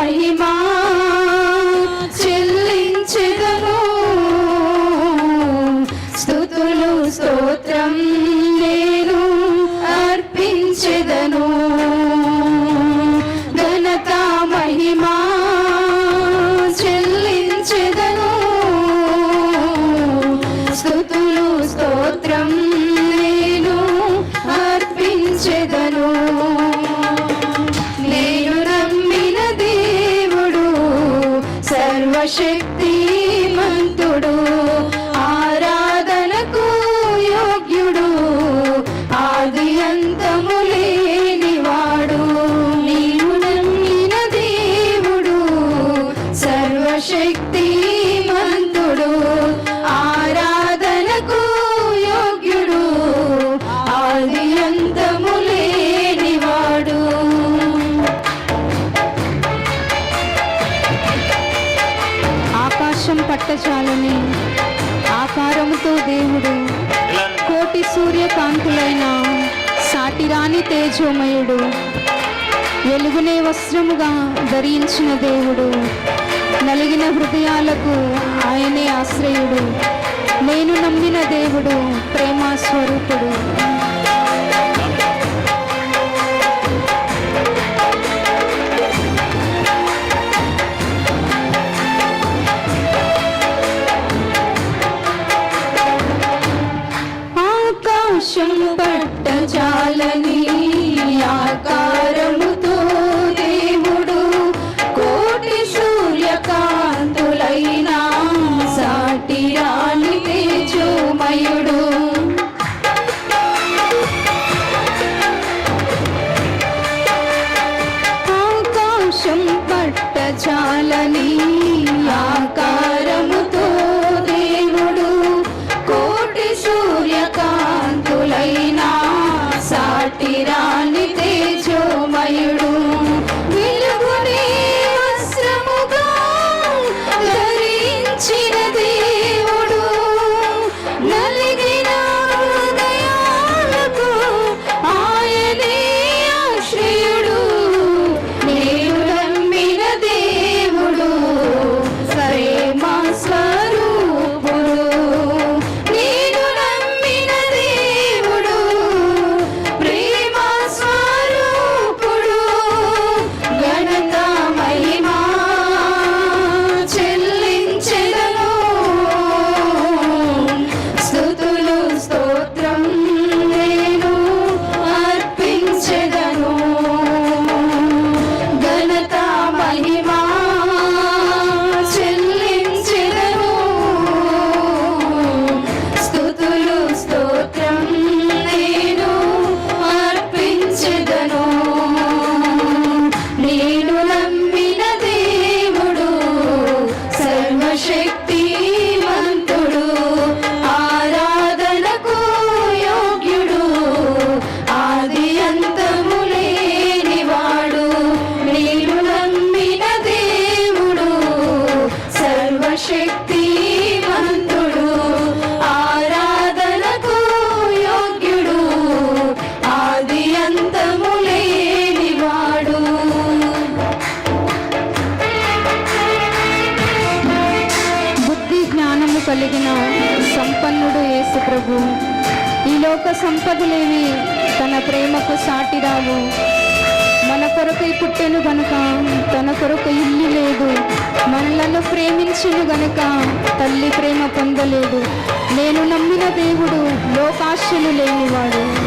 মহিমা చాలని ఆకారముతో దేవుడు కోటి సూర్యకాంతులైన సాటిరాని తేజోమయుడు వెలుగునే వస్త్రముగా ధరించిన దేవుడు నలిగిన హృదయాలకు ఆయనే ఆశ్రయుడు. నేను నమ్మిన దేవుడు ప్రేమ స్వరూపుడు নীলা নীল కలిగిన సంపన్నుడు యేసు ప్రభు. ఈ లోక సంపదలేవి తన ప్రేమకు సాటి రావు. మన కొరకు పుట్టెను గనుక తన కొరకు ఇల్లు లేదు. మనలను ప్రేమించును గనుక తల్లి ప్రేమ పొందలేదు. నేను నమ్మిన దేవుడు లోకాశలు లేనివాడు.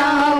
राम